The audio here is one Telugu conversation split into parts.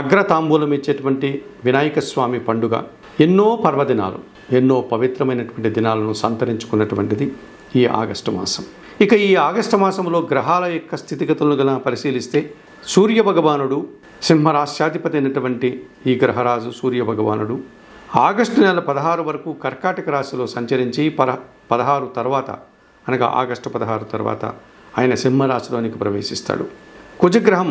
అగ్రతాంబూలం ఇచ్చేటువంటి వినాయక స్వామి పండుగ ఎన్నో పర్వదినాలు ఎన్నో పవిత్రమైనటువంటి దినాలను సంతరించుకున్నటువంటిది ఈ ఆగస్టు మాసం. ఇక ఈ ఆగస్టు మాసంలో గ్రహాల యొక్క స్థితిగతులను గల పరిశీలిస్తే సూర్య భగవానుడు సింహరాశ్యాధిపతి అయినటువంటి ఈ గ్రహరాజు సూర్య భగవానుడు ఆగస్టు నెల పదహారు వరకు కర్కాటక రాశిలో సంచరించి పర పదహారు తర్వాత అనగా ఆగస్టు పదహారు తర్వాత ఆయన సింహరాశిలోనికి ప్రవేశిస్తాడు. కుజగ్రహం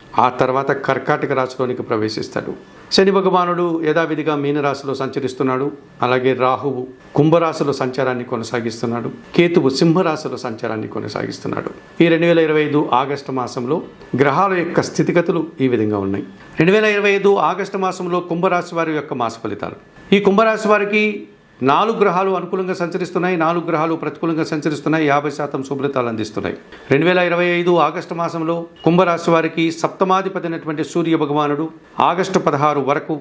ఆ తర్వాత కర్కాటక రాశిలోనికి ప్రవేశిస్తాడు. శని భగవానుడు యథావిధిగా మీనరాశిలో సంచరిస్తున్నాడు. అలాగే రాహువు కుంభరాశిలో సంచారాన్ని కొనసాగిస్తున్నాడు. కేతువు సింహరాశిలో సంచారాన్ని కొనసాగిస్తున్నాడు. ఈ రెండు వేల ఇరవై ఐదు ఆగస్టు మాసంలో గ్రహాల యొక్క స్థితిగతులు ఈ విధంగా ఉన్నాయి. రెండు వేల ఇరవై ఐదు ఆగస్టు మాసంలో కుంభరాశి వారి యొక్క మాస ఫలితాలు. ఈ కుంభరాశి వారికి నాలుగు గ్రహాలు అనుకూలంగా సంచరిస్తున్నాయి నాలుగు గ్రహాలు ప్రతికూలంగా సంచరిస్తున్నాయి యాభై శాతం శుభ్రతలు అందిస్తున్నాయి. రెండు వేల ఇరవై ఐదు ఆగస్టు మాసంలో కుంభరాశి వారికి సప్తమాధిపతి అయినటువంటి సూర్య భగవానుడు ఆగస్టు పదహారు వరకు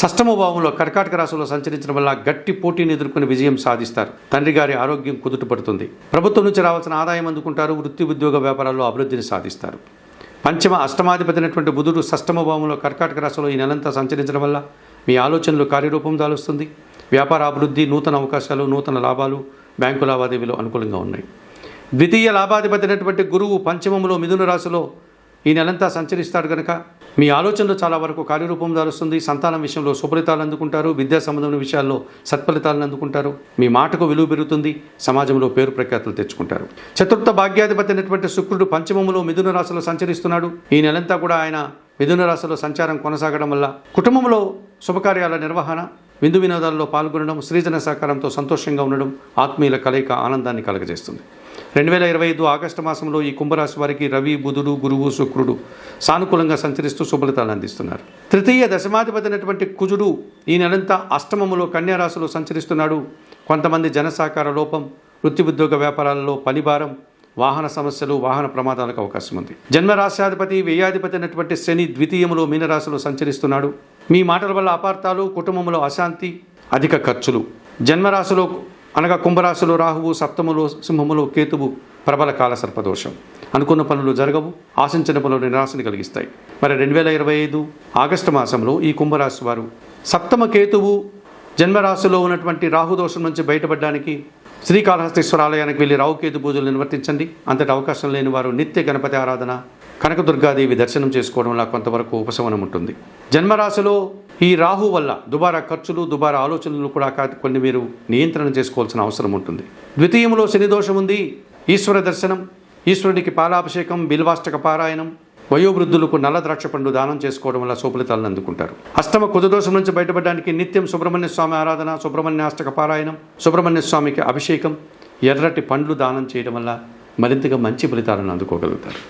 షష్టమ భావంలో కర్కాటక రాశిలో సంచరించడం వల్ల గట్టి పోటీని ఎదుర్కొని విజయం సాధిస్తారు. తండ్రి గారి ఆరోగ్యం కుదుటపడుతుంది ప్రభుత్వం నుంచి రావాల్సిన ఆదాయం అందుకుంటారు వృత్తి ఉద్యోగ వ్యాపారాల్లో అభివృద్ధిని సాధిస్తారు. పంచమ అష్టమాధిపతి అయినటువంటి బుధుడు షష్టమ భావంలో కర్కాటక రాశిలో ఈ నెలంతా సంచరించడం వల్ల మీ ఆలోచనలు కార్యరూపం దాలుస్తుంది. వ్యాపార అభివృద్ధి నూతన అవకాశాలు నూతన లాభాలు బ్యాంకు లావాదేవీలు అనుకూలంగా ఉన్నాయి. ద్వితీయ లాభాధిపతి అయినటువంటి గురువు పంచమంలో మిథున రాశిలో ఈ నెలంతా సంచరిస్తాడు కనుక మీ ఆలోచనలు చాలా వరకు కార్యరూపం దాలుస్తుంది. సంతానం విషయంలో సుఫలితాలు అందుకుంటారు. విద్యా సంబంధమైన విషయాల్లో సత్ఫలితాలను అందుకుంటారు. మీ మాటకు విలువ పెరుగుతుంది. సమాజంలో పేరు ప్రఖ్యాతులు తెచ్చుకుంటారు. చతుర్థ భాగ్యాధిపతి అయినటువంటి శుక్రుడు పంచమములో మిథున రాశిలో సంచరిస్తున్నాడు. ఈ నెలంతా కూడా ఆయన మిథున రాశిలో సంచారం కొనసాగడం వల్ల కుటుంబంలో శుభకార్యాల నిర్వహణ విందు వినోదాల్లో పాల్గొనడం సృజన సహకారంతో సంతోషంగా ఉండడం ఆత్మీయుల కలయిక ఆనందాన్ని కలగజేస్తుంది. రెండు వేల ఇరవై ఐదు ఆగస్టు మాసంలో ఈ కుంభరాశి వారికి రవి బుధుడు గురువు శుక్రుడు సానుకూలంగా సంచరిస్తూ శుభలితాలు అందిస్తున్నారు. తృతీయ దశమాధిపతి అయినటువంటి కుజుడు ఈ నెలంతా అష్టమములో కన్యారాశిలో సంచరిస్తున్నాడు. కొంతమంది జనసహకార లోపం వృత్తి ఉద్యోగ వ్యాపారాలలో పనిభారం వాహన సమస్యలు వాహన ప్రమాదాలకు అవకాశం ఉంది జన్మరాశ్యాధిపతి వ్యయాధిపతి అయినటువంటి శని ద్వితీయములో మీనరాశిలో సంచరిస్తున్నాడు. మీ మాటల వల్ల అపార్థాలు కుటుంబంలో అశాంతి అధిక ఖర్చులు. జన్మరాశిలో అనగా కుంభరాశిలో రాహువు సప్తములో సింహములో కేతువు ప్రబల కాల సర్పదోషం. అనుకున్న పనులు జరగవు ఆశించిన పనులు నిరాశని కలిగిస్తాయి. మరి రెండు వేల ఇరవై ఐదు ఆగస్టు మాసంలో ఈ కుంభరాశి వారు సప్తమ కేతువు జన్మరాశిలో ఉన్నటువంటి రాహుదోషం నుంచి బయటపడడానికి శ్రీకాళహస్తీశ్వర ఆలయానికి వెళ్ళి రావుకేతు పూజలు నిర్వర్తించండి. అంతటి అవకాశం లేని వారు నిత్య గణపతి ఆరాధన కనకదుర్గాదేవి దర్శనం చేసుకోవడం వల్ల కొంతవరకు ఉపశమనం ఉంటుంది జన్మరాశిలో ఈ రాహు వల్ల దుబారా ఖర్చులు దుబారా ఆలోచనలు కూడా కొన్ని మీరు నియంత్రణ చేసుకోవాల్సిన అవసరం ఉంటుంది ద్వితీయంలో శని దోషం ఉంది. ఈశ్వర దర్శనం ఈశ్వరుడికి పాలాభిషేకం బిల్వాష్టక పారాయణం వయోవృద్ధులకు నల్ల ద్రాక్ష పండు దానం చేసుకోవడం వల్ల శుభలితాలను అందుకుంటారు. అష్టమ కుజదోషం నుంచి బయటపడడానికి నిత్యం సుబ్రహ్మణ్య స్వామి ఆరాధన సుబ్రహ్మణ్యాష్టక పారాయణం సుబ్రహ్మణ్య స్వామికి అభిషేకం ఎర్రటి పండ్లు దానం చేయడం వల్ల మరింతగా మంచి ఫలితాలను అందుకోగలుగుతారు.